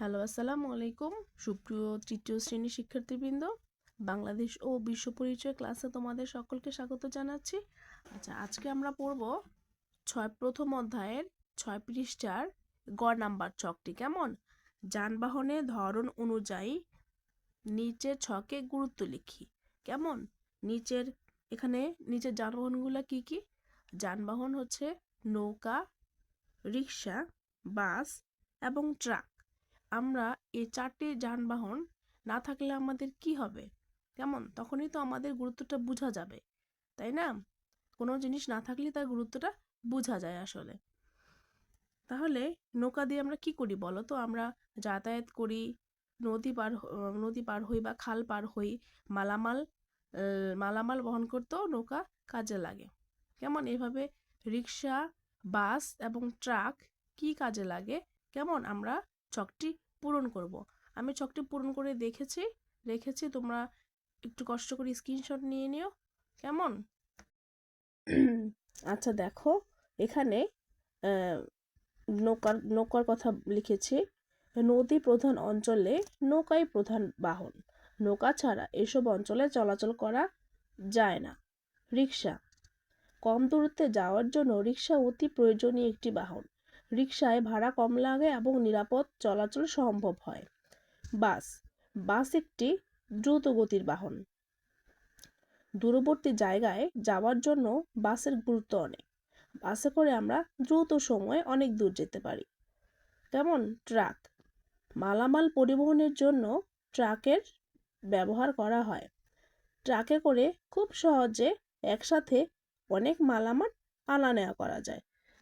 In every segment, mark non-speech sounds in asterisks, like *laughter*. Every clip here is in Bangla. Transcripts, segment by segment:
হ্যালো, আসসালামু আলাইকুম। সুপ্রিয় তৃতীয় শ্রেণির শিক্ষার্থীবৃন্দ, বাংলাদেশ ও বিশ্ব পরিচয় ক্লাসে তোমাদের সকলকে স্বাগত জানাচ্ছি। আচ্ছা আজকে আমরা পড়ব ছয় প্রথম অধ্যায়ের ছয় পৃষ্ঠার গ নাম্বার ছকটি, কেমন? যানবাহনের ধরন অনুযায়ী নিচের ছকে গুরুত্ব লিখি, কেমন? নিচের, এখানে নিচের যানবাহনগুলো কি কি? যানবাহন হচ্ছে নৌকা, রিক্সা, বাস এবং ট্রাক। আমরা এই চারটি যানবাহন না থাকলে আমাদের কি হবে? কেমন? তখনই তো আমাদের গুরুত্বটা বোঝা যাবে, তাই না? কোনো জিনিস না থাকলে তার গুরুত্বটা বোঝা যায় আসলে। তাহলে নৌকা দিয়ে আমরা কি করি বলো তো? আমরা যাতায়াত করি, নদী পার নদী পার হই বা খাল পার হই, মালামাল মালামাল বহন করতেও নৌকা কাজে লাগে। কেমন? এভাবে রিক্সা, বাস এবং ট্রাক কি কাজে লাগে? কেমন? আমরা ছকটি পূরণ করব। আমি ছকটি পূরণ করে দেখেছি, রেখেছি, তোমরা একটু কষ্ট করে স্ক্রিনশট নিয়ে নিও। কেমন? *clears throat* আচ্ছা দেখো, এখানে নৌকার নৌকার কথা লিখেছি। নদী প্রধান অঞ্চলে নৌকাই প্রধান বাহন। নৌকা ছাড়া এসব অঞ্চলে চলাচল করা যায় না। রিক্সা কম দূরত্বে যাওয়ার জন্য রিক্সা অতি প্রয়োজনীয় একটি বাহন। রিক্সায় ভাড়া কম লাগে এবং নিরাপদ চলাচল সম্ভব হয়। বাস বাস একটি দ্রুত গতির বাহন। দূরবর্তী জায়গায় যাওয়ার জন্য বাসের গুরুত্ব অনেক। বাসে করে আমরা দ্রুত সময়ে অনেক দূর যেতে পারি। কেমন? ট্রাক। মালামাল পরিবহনের জন্য ট্রাকের ব্যবহার করা হয়। ট্রাকে করে খুব সহজে একসাথে অনেক মালামাল আনা নেওয়া করা যায়।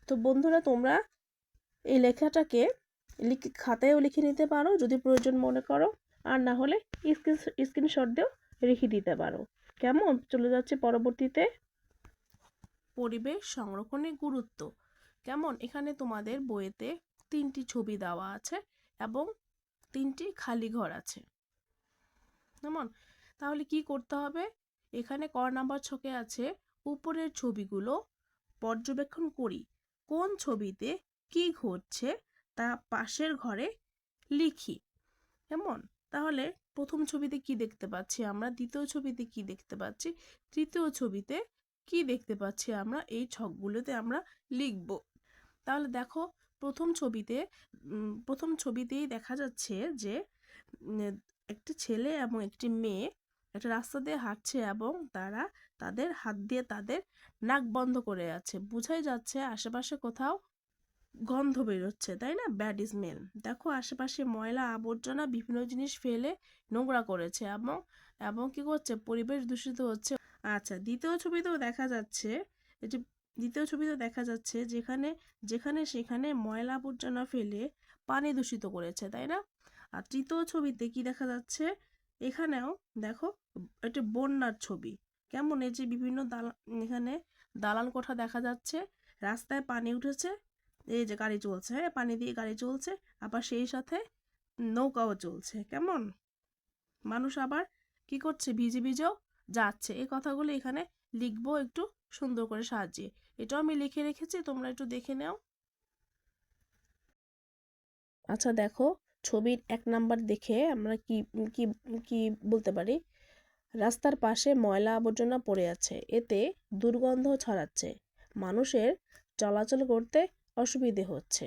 তো বন্ধুরা, তোমরা এই লেখাটাকে লিখে, খাতায়ও লিখে নিতে পারো, যদি প্রয়োজন মনে করো। আর না হলে স্ক্রিন, স্ক্রিনশট দিয়েও রেখে দিতে পারো। কেমন? চলে যাচ্ছে পরবর্তীতে। পরিবেশ সংরক্ষণের গুরুত্ব। কেমন? এখানে তোমাদের বইয়েতে তিনটি ছবি দেওয়া আছে এবং তিনটি খালি ঘর আছে। কেমন? তাহলে কি করতে হবে? এখানে ক নাম্বার ছকে আছে, উপরের ছবিগুলো পর্যবেক্ষণ করি। কোন ছবিতে কি ঘটছে তা পাশের ঘরে লিখি। কেমন? তাহলে প্রথম ছবিতে কি দেখতে পাচ্ছি আমরা? দ্বিতীয় ছবিতে কি দেখতে পাচ্ছি? তৃতীয় ছবিতে কি দেখতে পাচ্ছি আমরা? এই ছকগুলোতে আমরা লিখব। তাহলে দেখো, প্রথম ছবিতে প্রথম ছবিতেই দেখা যাচ্ছে যে একটি ছেলে এবং একটি মেয়ে একটা রাস্তা দিয়ে হাঁটছে এবং তারা তাদের হাত দিয়ে তাদের নাক বন্ধ করে আছে। বোঝাই যাচ্ছে আশেপাশে কোথাও গন্ধ বেরোচ্ছে, তাই না? ব্যাড স্মেল দেখো, আশেপাশে ময়লা, আবর্জনা, বিভিন্ন জিনিস ফেলে নোংরা করেছে এবং এবং কি করছে? পরিবেশ দূষিত হচ্ছে। আচ্ছা দ্বিতীয় ছবিতেও দেখা যাচ্ছে যে দ্বিতীয় ছবিতেও দেখা যাচ্ছে যেখানে যেখানে সেখানে ময়লা, আবর্জনা ফেলে পানি দূষিত করেছে, তাই না? আর তৃতীয় ছবিতে কি দেখা যাচ্ছে? এখানেও দেখো একটি বন্যার ছবি। কেমন? এই যে বিভিন্ন দালান এখানে দালান কোঠা দেখা যাচ্ছে, রাস্তায় পানি উঠেছে এই যে গাড়ি চলছে হ্যাঁ পানি দিয়ে গাড়ি চলছে, আবার সেই সাথে নৌকাও চলছে, কেমন? মানুষ আবার কি করছে? ভিজে ভিজেও যাচ্ছে। এই কথাগুলো এখানে লিখব একটু সুন্দর করে সাজিয়ে। এটাও আমি লিখে রেখেছি, তোমরা একটু দেখে নাও। আচ্ছা দেখো, ছবির এক নাম্বার দেখে আমরা কি কি কি বলতে পারি? রাস্তার পাশে ময়লা আবর্জনা পড়ে আছে, এতে দুর্গন্ধ ছড়াচ্ছে। মানুষের চলাচল করতে অসুবিধে হচ্ছে।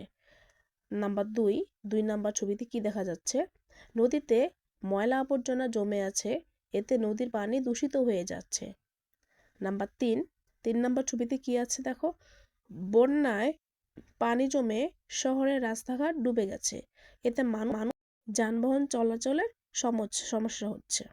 নাম্বার দুই দুই নাম্বার ছবিতে কি দেখা যাচ্ছে? নদীতে ময়লা আবর্জনা জমে আছে, এতে নদীর পানি দূষিত হয়ে যাচ্ছে। নাম্বার তিন তিন নাম্বার ছবিতে কি আছে দেখো? বন্যায় পানি জমে শহরের রাস্তাঘাট ডুবে গেছে, এতে মানুষ যানবাহন চলাচলের সমস্যা হচ্ছে।